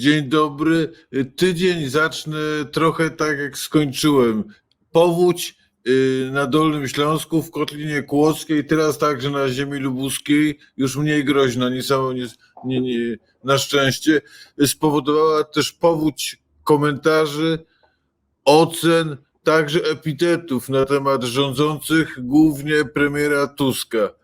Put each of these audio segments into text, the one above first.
Dzień dobry. Tydzień zacznę trochę tak jak skończyłem. Powódź y, na Dolnym Śląsku, w Kotlinie Kłodzkiej, teraz także na ziemi lubuskiej, już mniej groźna, nie samo, nie, nie, nie, na szczęście, spowodowała też powódź komentarzy, ocen, także epitetów na temat rządzących, głównie premiera Tuska.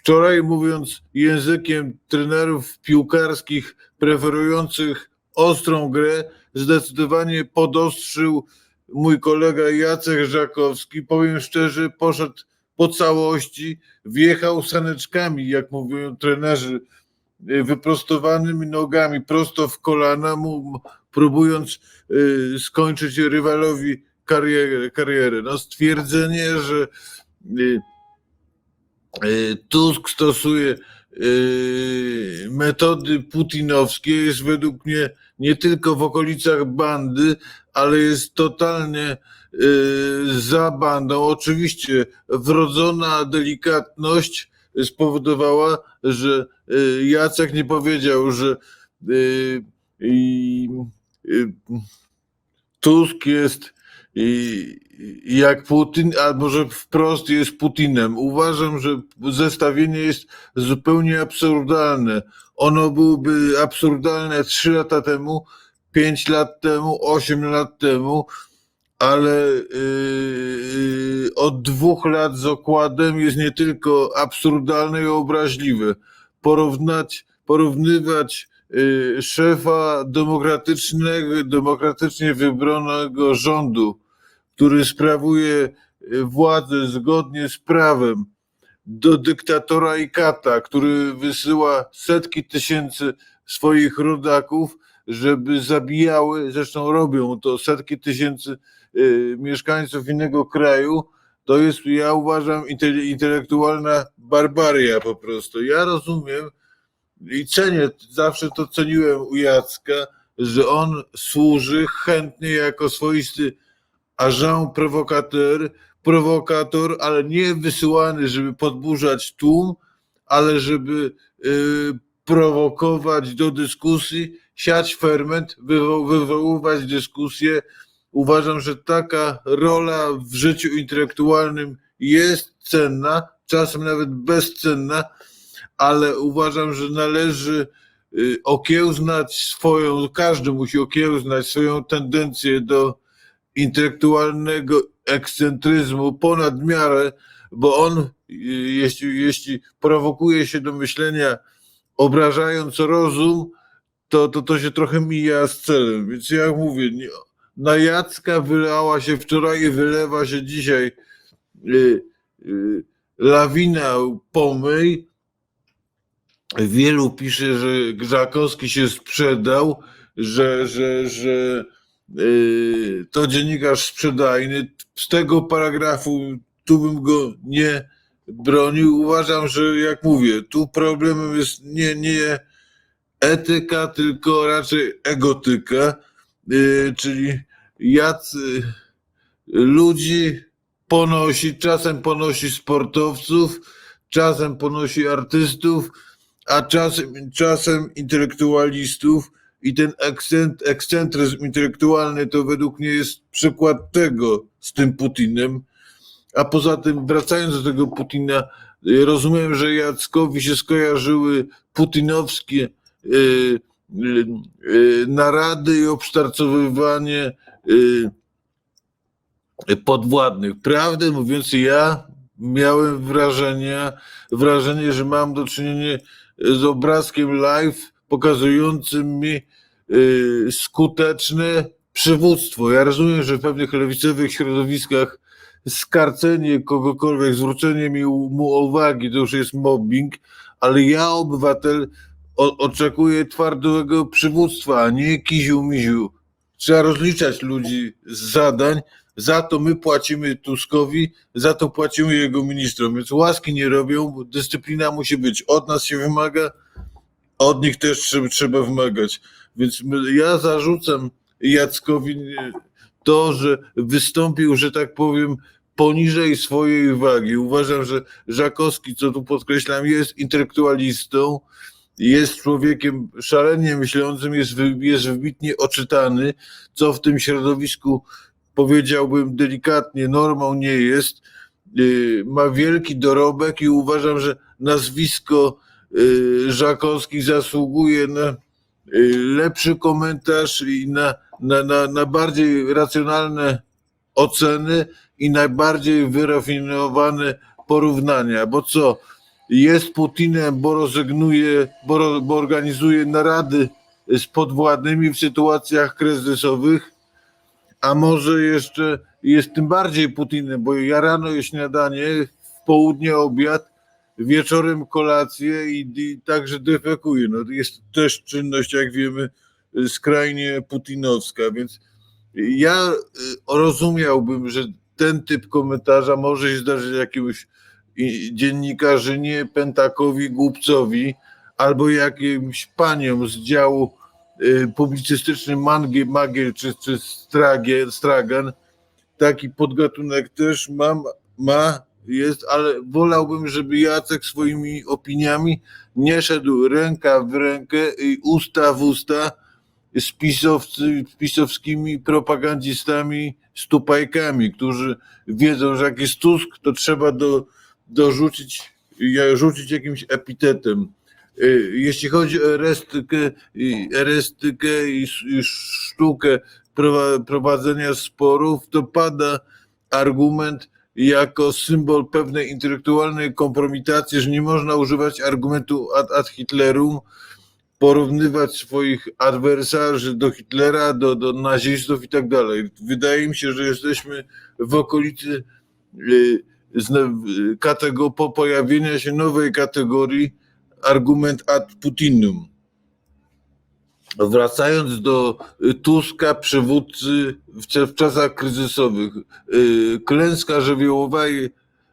Wczoraj, mówiąc językiem trenerów piłkarskich preferujących ostrą grę, zdecydowanie podostrzył mój kolega Jacek Żakowski. Powiem szczerze, poszedł po całości, wjechał saneczkami, jak mówią trenerzy, y, wyprostowanymi nogami prosto w kolana, mu, próbując y, skończyć rywalowi karierę. karierę. No, stwierdzenie, że y, Tusk stosuje y, metody putinowskie jest według mnie nie tylko w okolicach bandy, ale jest totalnie y, za bandą. Oczywiście wrodzona delikatność spowodowała, że Jacek nie powiedział, że Tusk jest i- jak Putin, a może wprost jest Putinem. Uważam, że zestawienie jest zupełnie absurdalne. Ono byłoby absurdalne 3 lata temu, 5 lat temu, 8 lat temu, ale yy, od dwóch lat z okładem jest nie tylko absurdalne i obraźliwe. Porównać, porównywać yy, szefa demokratycznego, demokratycznie wybranego rządu, który sprawuje y, władzę zgodnie z prawem, do dyktatora i kata, który wysyła setki tysięcy swoich rodaków, żeby zabijały, zresztą robią to setki tysięcy y, mieszkańców innego kraju, to jest, ja uważam, inte- intelektualna barbaria po prostu. Ja rozumiem i cenię, zawsze to ceniłem u Jacka, że on służy chętnie jako swoisty agent prowokator, prowokator, ale nie wysyłany, żeby podburzać tłum, ale żeby y, prowokować do dyskusji, siać ferment, wywo- wywoływać dyskusję. Uważam, że taka rola w życiu intelektualnym jest cenna, czasem nawet bezcenna, ale uważam, że należy y, okiełznać swoją, każdy musi okiełznać swoją tendencję do intelektualnego ekscentryzmu ponad miarę, bo on, jeśli, jeśli prowokuje się do myślenia, obrażając rozum, to, to to się trochę mija z celem. Więc ja mówię, na Jacka wylała się wczoraj i wylewa się dzisiaj y, y, lawina pomyj. Wielu pisze, że Grzakowski się sprzedał, że, że, że to dziennikarz sprzedajny. Z tego paragrafu tu bym go nie bronił. Uważam, że jak mówię, tu problemem jest nie, nie etyka, tylko raczej egotyka, y, czyli jacy ludzi ponosi, czasem ponosi sportowców, czasem ponosi artystów, a czasem, czasem intelektualistów i ten ekscent, ekscentryzm intelektualny to według mnie jest przykład tego z tym Putinem. A poza tym, wracając do tego Putina, y, rozumiem, że Jackowi się skojarzyły putinowskie y, y, narady i obsztarcowywanie podwładnych. Prawdę mówiąc, ja miałem wrażenie, wrażenie, że mam do czynienia z obrazkiem live pokazującym mi y, skuteczne przywództwo. Ja rozumiem, że w pewnych lewicowych środowiskach skarcenie kogokolwiek, zwrócenie mi mu uwagi to już jest mobbing, ale ja, obywatel, o, oczekuję twardego przywództwa, a nie kiziu-miziu. Trzeba rozliczać ludzi z zadań, za to my płacimy Tuskowi, za to płacimy jego ministrom, więc łaski nie robią, dyscyplina musi być. Od nas się wymaga, od nich też trzeba, wymagać. Więc ja zarzucam Jackowi nie, to, że wystąpił, że tak powiem, poniżej swojej wagi. Uważam, że Żakowski, co tu podkreślam, jest intelektualistą, jest człowiekiem szalenie myślącym, jest, jest wybitnie oczytany, co w tym środowisku powiedziałbym delikatnie normą nie jest. Y, Ma wielki dorobek i uważam, że nazwisko Żakowski zasługuje na y, lepszy komentarz i na, na, na, na bardziej racjonalne oceny i najbardziej wyrafinowane porównania. Bo co? Jest Putinem, bo rezygnuje, bo, bo organizuje narady z podwładnymi w sytuacjach kryzysowych, a może jeszcze jest tym bardziej Putinem, bo ja rano je śniadanie, w południe obiad, wieczorem kolację i, i także defekuje. No, jest też czynność, jak wiemy, skrajnie putinowska, więc ja y, rozumiałbym, że ten typ komentarza może się zdarzyć jakiemuś dziennikarzynie, pentakowi, głupcowi albo jakimś paniom z działu y, publicystycznym Mangie, Magiel czy, czy Stragie, Stragan. Taki podgatunek też mam, ma, jest, ale wolałbym, żeby Jacek swoimi opiniami nie szedł ręka w rękę i usta w usta z, pisowcy, z pisowskimi propagandzistami, stupajkami, którzy wiedzą, że jak jest Tusk, to trzeba do, dorzucić, rzucić jakimś epitetem. Y, Jeśli chodzi o erestykę, erestykę i, i sztukę prowa- prowadzenia sporów, to pada argument jako symbol pewnej intelektualnej kompromitacji, że nie można używać argumentu ad, ad Hitlerum, porównywać swoich adwersarzy do Hitlera, do, do nazistów i tak dalej. Wydaje mi się, że jesteśmy w okolicy y, y, po pojawienia się nowej kategorii argument ad Putinum. Wracając do y, Tuska, przywódcy w, czasach kryzysowych, y, klęska żywiołowa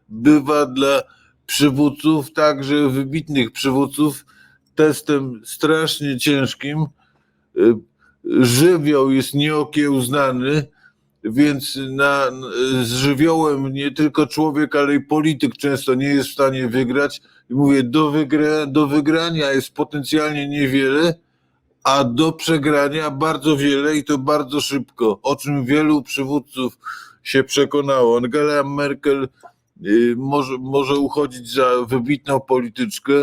bywa dla przywódców, także wybitnych przywódców, testem strasznie ciężkim. Y, Żywioł jest nieokiełznany, więc na, z żywiołem nie tylko człowiek, ale i polityk często nie jest w stanie wygrać. I mówię, do, wygra, do wygrania jest potencjalnie niewiele, a do przegrania bardzo wiele i to bardzo szybko, o czym wielu przywódców się przekonało. Angela Merkel y, może, może uchodzić za wybitną polityczkę,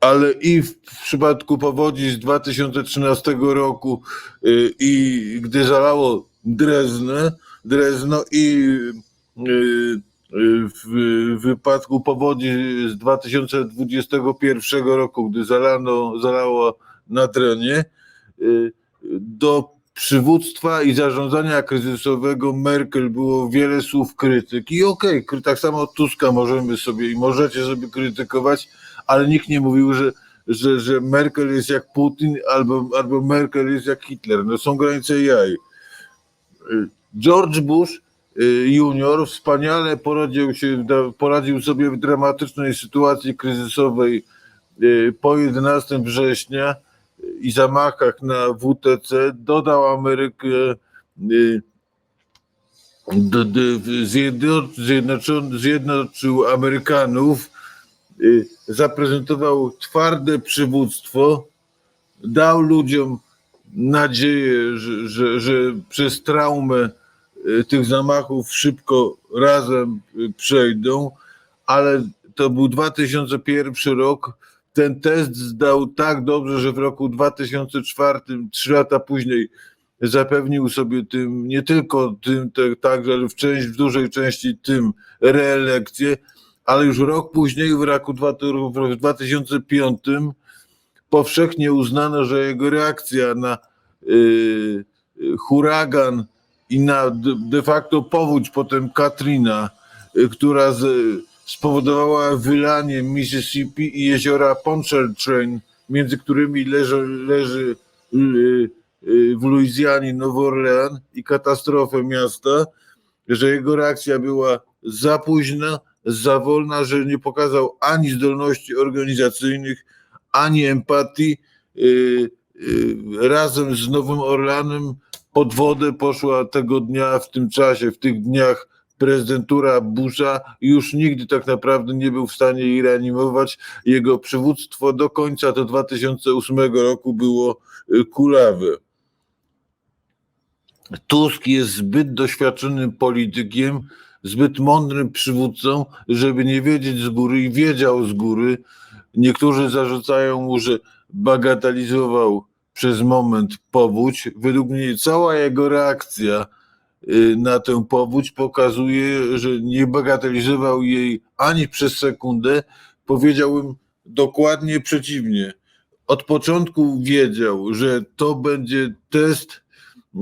ale i w przypadku powodzi z 2013 roku y, i gdy zalało Dreznę, Drezno i y, w wypadku powodzi z 2021 roku, gdy zalano, zalało na terenie, y, do przywództwa i zarządzania kryzysowego Merkel było wiele słów krytyki. I okej, kry- tak samo Tuska możemy sobie i możecie sobie krytykować, ale nikt nie mówił, że, że, że Merkel jest jak Putin albo, albo Merkel jest jak Hitler. No są granice jaj. Y, George Bush y, junior wspaniale poradził, się, poradził sobie w dramatycznej sytuacji kryzysowej po 11 września i zamachach na WTC dodał Amerykę y, zjednoczył Amerykanów, y, zaprezentował twarde przywództwo, dał ludziom nadzieję, że, że, że przez traumę y, tych zamachów szybko razem przejdą, ale to był 2001 rok. Ten test zdał tak dobrze, że w roku 2004, trzy lata później, zapewnił sobie tym, nie tylko tym, te, także, ale w, część, w dużej części tym reelekcję, ale już rok później, w roku dwa- w 2005, powszechnie uznano, że jego reakcja na y, huragan i na de, de facto powódź, potem Katrina, y, która z, spowodowała wylanie Mississippi i jeziora Pontchartrain, między którymi leży, leży y, y, w Luizjanie Nowy Orlean i katastrofę miasta, że jego reakcja była za późna, za wolna, że nie pokazał ani zdolności organizacyjnych, ani empatii. Y, Razem z Nowym Orlanem pod wodę poszła tego dnia, w tym czasie, w tych dniach prezydentura Busha już nigdy tak naprawdę nie był w stanie jej reanimować. Jego przywództwo do końca do 2008 roku było y, kulawe. Tusk jest zbyt doświadczonym politykiem, zbyt mądrym przywódcą, żeby nie wiedzieć z góry i wiedział z góry. Niektórzy zarzucają mu, że bagatelizował przez moment powódź. Według mnie cała jego reakcja na tę powódź pokazuje, że nie bagatelizował jej ani przez sekundę. Powiedziałbym dokładnie przeciwnie. Od początku wiedział, że to będzie test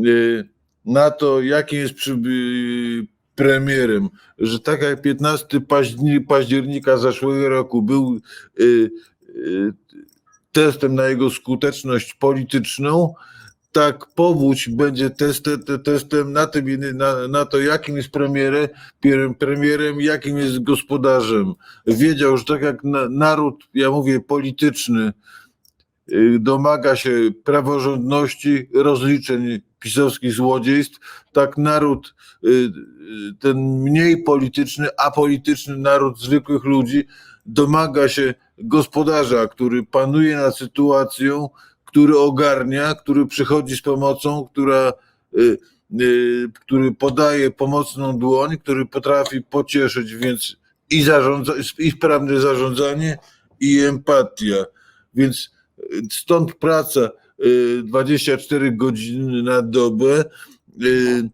y, na to, jakim jest y, premierem, że tak jak 15 paździ- października zeszłego roku był y, y, testem na jego skuteczność polityczną, tak powódź będzie testem, te- testem na, tym, na, na to, jakim jest premierem, premierem, jakim jest gospodarzem. Wiedział, że tak jak na, naród, ja mówię polityczny, y, domaga się praworządności, rozliczeń pisowskich złodziejstw, tak naród, y, y, ten mniej polityczny, apolityczny naród zwykłych ludzi domaga się gospodarza, który panuje nad sytuacją, który ogarnia, który przychodzi z pomocą, która, y, y, który podaje pomocną dłoń, który potrafi pocieszyć, więc i, zarządza, i sprawne zarządzanie, i empatia. Więc y, stąd praca y, 24 godziny na dobę. y,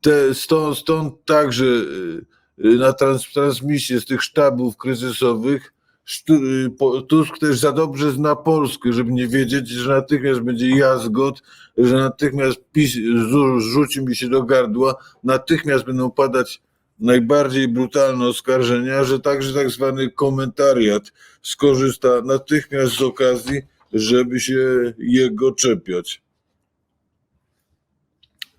Te, stąd, stąd także y, y, na trans, transmisję z tych sztabów kryzysowych y, Tusk też za dobrze zna Polskę, żeby nie wiedzieć, że natychmiast będzie jazgot, że natychmiast PiS rzuci mi się do gardła, natychmiast będą padać najbardziej brutalne oskarżenia, że także tak zwany komentariat skorzysta natychmiast z okazji, żeby się jego czepiać.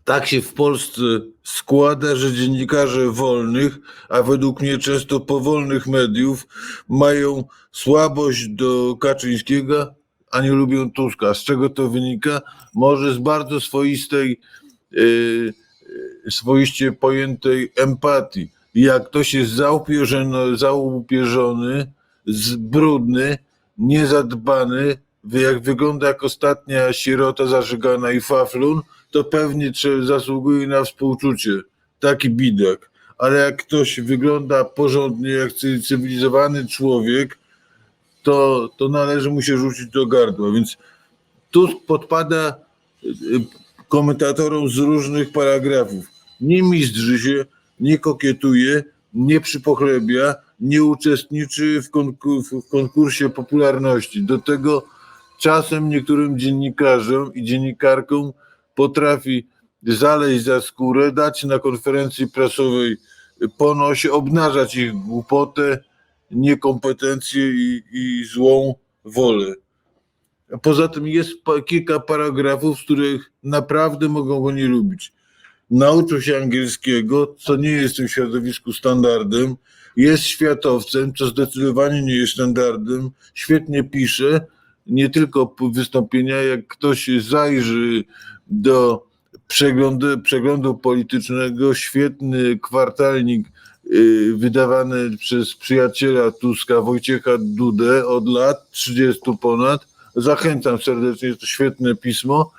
Tak się w Polsce składa, że dziennikarze wolnych, a według mnie często powolnych mediów, mają słabość do Kaczyńskiego, a nie lubią Tuska. Z czego to wynika? Może z bardzo swoistej, yy, swoiście pojętej empatii. Jak ktoś jest zaupierzony, zaupierzony, brudny, niezadbany, jak wygląda jak ostatnia sierota zażygana i faflun, to pewnie zasługuje na współczucie. Taki bidak. Ale jak ktoś wygląda porządnie, jak cy- cywilizowany człowiek, to, to należy mu się rzucić do gardła. Więc Tusk podpada y, komentatorom z różnych paragrafów. Nie mizdrzy się, nie kokietuje, nie przypochlebia, nie uczestniczy w, konku- w konkursie popularności. Do tego czasem niektórym dziennikarzom i dziennikarkom potrafi zaleźć za skórę, dać na konferencji prasowej po nosie, obnażać ich głupotę, niekompetencję i, i złą wolę. Poza tym jest kilka paragrafów, z których naprawdę mogą go nie lubić. Nauczył się angielskiego, co nie jest w tym środowisku standardem. Jest światowcem, co zdecydowanie nie jest standardem. Świetnie pisze, nie tylko wystąpienia. Jak ktoś zajrzy do przeglądu, przeglądu politycznego, świetny kwartalnik y, wydawany przez przyjaciela Tuska, Wojciecha Dudę od lat 30 ponad. Zachęcam serdecznie, jest to świetne pismo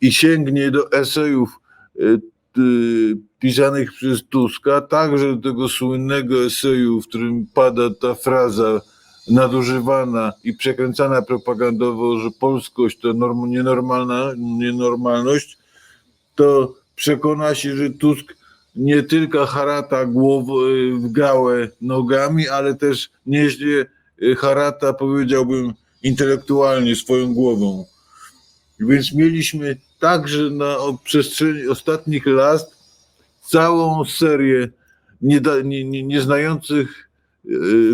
i sięgnie do esejów y, y, pisanych przez Tuska, także do tego słynnego eseju, w którym pada ta fraza nadużywana i przekręcana propagandowo, że polskość to norm, nienormalna, nienormalność, to przekona się, że Tusk nie tylko harata głową, y, w gałę nogami, ale też nieźle y, harata, powiedziałbym, intelektualnie swoją głową. Więc mieliśmy także na przestrzeni ostatnich lat całą serię nieznających,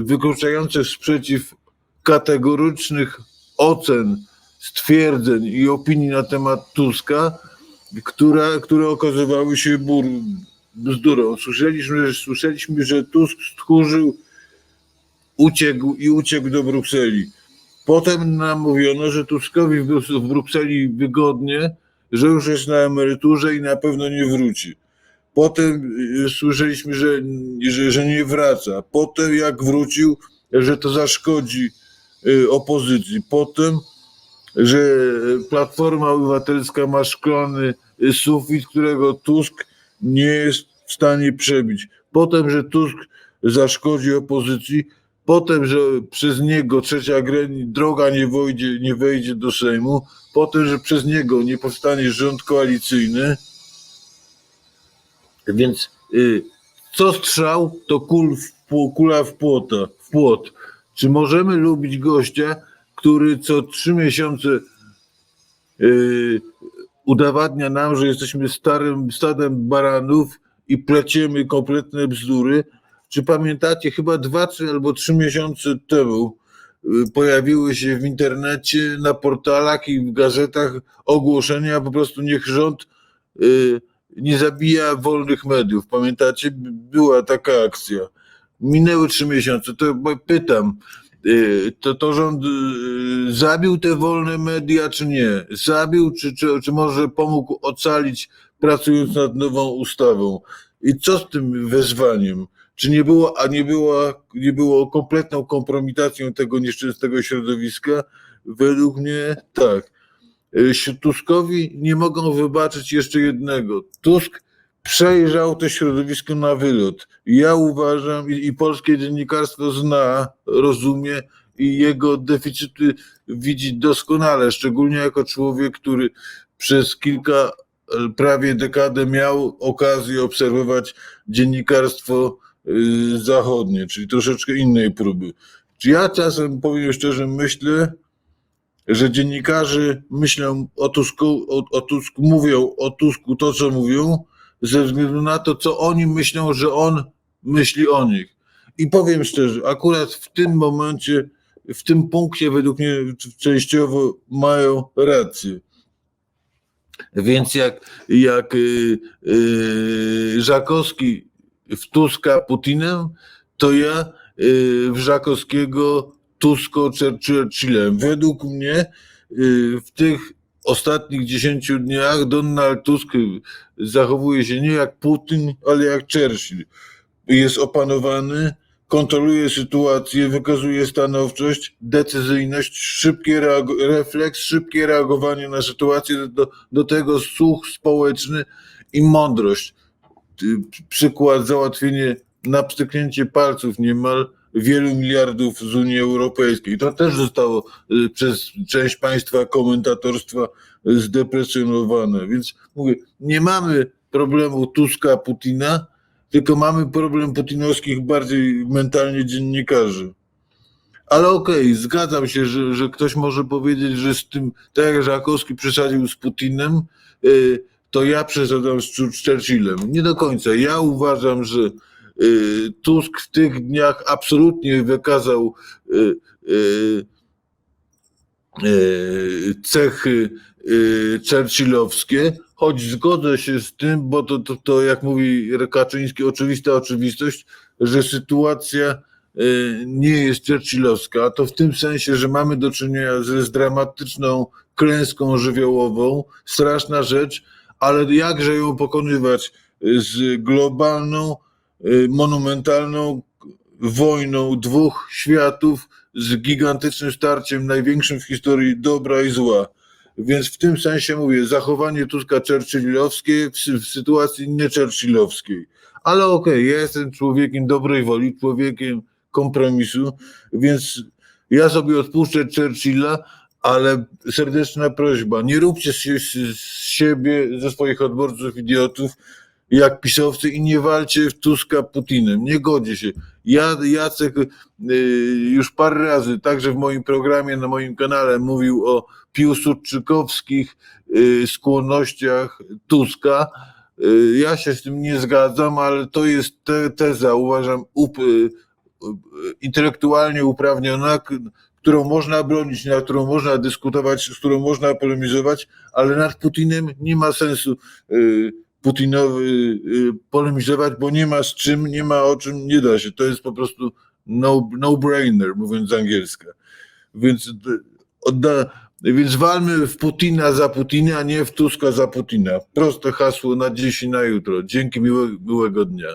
wykluczających sprzeciw kategorycznych ocen, stwierdzeń i opinii na temat Tuska, które, które okazywały się bur, bzdurą. Słyszeliśmy, że, słyszeliśmy, że Tusk stchórzył, uciekł i uciekł do Brukseli. Potem nam mówiono, że Tuskowi w Brukseli wygodnie, że już jest na emeryturze i na pewno nie wróci. Potem y, słyszeliśmy, że, że, że nie wraca. Potem jak wrócił, że to zaszkodzi y, opozycji. Potem, że Platforma Obywatelska ma szklany y, sufit, którego Tusk nie jest w stanie przebić. Potem, że Tusk zaszkodzi opozycji. Potem, że przez niego trzecia droga nie, wejdzie, nie wejdzie do Sejmu. Potem, że przez niego nie powstanie rząd koalicyjny. Więc y, co strzał, to kul w, kula w, płota, w płot. Czy możemy lubić gościa, który co trzy miesiące y, udowadnia nam, że jesteśmy starym stadem baranów i pleciemy kompletne bzdury? Czy pamiętacie, chyba dwa, trzy albo trzy miesiące temu y, pojawiły się w internecie, na portalach i w gazetach ogłoszenia, po prostu niech rząd y, nie zabija wolnych mediów. Pamiętacie? Była taka akcja. Minęły trzy miesiące. To pytam, y, to, to rząd y, zabił te wolne media, czy nie? Zabił, czy, czy, czy może pomógł ocalić, pracując nad nową ustawą? I co z tym wezwaniem? Czy nie było, a nie było, nie było kompletną kompromitacją tego nieszczęsnego środowiska? Według mnie tak. Y, Tuskowi nie mogą wybaczyć jeszcze jednego. Tusk przejrzał to środowisko na wylot. Ja uważam i, i polskie dziennikarstwo zna, rozumie i jego deficyty widzi doskonale, szczególnie jako człowiek, który przez kilka, prawie dekadę miał okazję obserwować dziennikarstwo y, zachodnie, czyli troszeczkę innej próby. Czy ja czasem, powiem szczerze, myślę, że dziennikarze myślą o Tusku, o, o Tusku, mówią o Tusku to, co mówią, ze względu na to, co oni myślą, że on myśli o nich. I powiem szczerze, akurat w tym momencie, w tym punkcie, według mnie częściowo mają rację. Więc jak, jak y, y, Żakowski w Tuska Putinem, to ja y, w Żakowskiego Tusko Churchillem. Według mnie y, w tych ostatnich 10 dniach Donald Tusk zachowuje się nie jak Putin, ale jak Churchill. Jest opanowany, kontroluje sytuację, wykazuje stanowczość, decyzyjność, szybki refleks, szybkie reagowanie na sytuację, do, do tego słuch społeczny i mądrość. Y, Przykład załatwienie na pstryknięcie palców niemal wielu miliardów z Unii Europejskiej. To też zostało y, przez część państwa komentatorstwa zdeprecjonowane. Więc mówię, nie mamy problemu Tuska, Putina, tylko mamy problem putinowskich bardziej mentalnie dziennikarzy. Ale okej, zgadzam się, że, że ktoś może powiedzieć, że z tym, tak jak Żakowski przesadził z Putinem, y, to ja przesadzam z Chur- Churchillem. Nie do końca. Ja uważam, że Tusk w tych dniach absolutnie wykazał y, y, y, cechy y, churchillowskie, choć zgodzę się z tym, bo to, to, to jak mówi Kaczyński, oczywista oczywistość, że sytuacja y, nie jest churchillowska, to w tym sensie, że mamy do czynienia z, z dramatyczną klęską żywiołową, straszna rzecz, ale jakże ją pokonywać z globalną, y, monumentalną wojną dwóch światów z gigantycznym starciem, największym w historii dobra i zła. Więc w tym sensie mówię, zachowanie Tuska churchillowskie w, w sytuacji nie. Ale okej, ja jestem człowiekiem dobrej woli, człowiekiem kompromisu, więc ja sobie odpuszczę Churchilla, ale serdeczna prośba, nie róbcie z, z, z siebie, ze swoich odborców idiotów, jak pisowcy i nie walcie Tuska Putinem. Nie godzi się. Ja, Jacek y, już parę razy, także w moim programie, na moim kanale mówił o piłsudczykowskich y, skłonnościach Tuska. Y, ja się z tym nie zgadzam, ale to jest te, teza, uważam, up, y, intelektualnie uprawniona, którą można bronić, nad którą można dyskutować, z którą można polemizować, ale nad Putinem nie ma sensu Putinowy y, polemizować, bo nie ma z czym, nie ma o czym, nie da się. To jest po prostu no, no-brainer, mówiąc z angielska. Więc d- odda, Więc walmy w Putina za Putina, a nie w Tuska za Putina. Proste hasło na dziś i na jutro. Dzięki, miłe, miłego dnia.